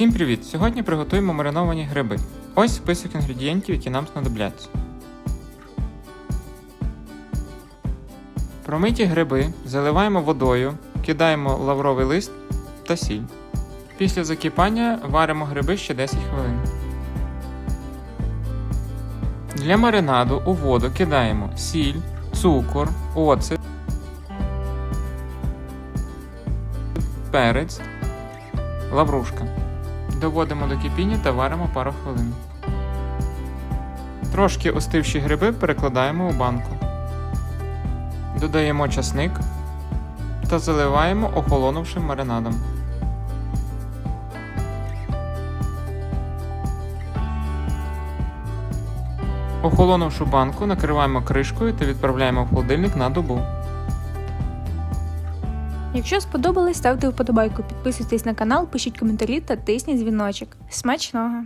Усім привіт! Сьогодні приготуємо мариновані гриби. Ось список інгредієнтів, які нам знадобляться. Промиті гриби заливаємо водою, кидаємо лавровий лист та сіль. Після закипання варимо гриби ще 10 хвилин. Для маринаду у воду кидаємо сіль, цукор, оцет, перець, лаврушка. Доводимо до кипіння та варимо пару хвилин. Трошки остивші гриби перекладаємо у банку. Додаємо часник та заливаємо охолонувшим маринадом. Охолонувшу банку накриваємо кришкою та відправляємо в холодильник на добу. Якщо сподобалось, ставте вподобайку, підписуйтесь на канал, пишіть коментарі та тисніть дзвіночок. Смачного!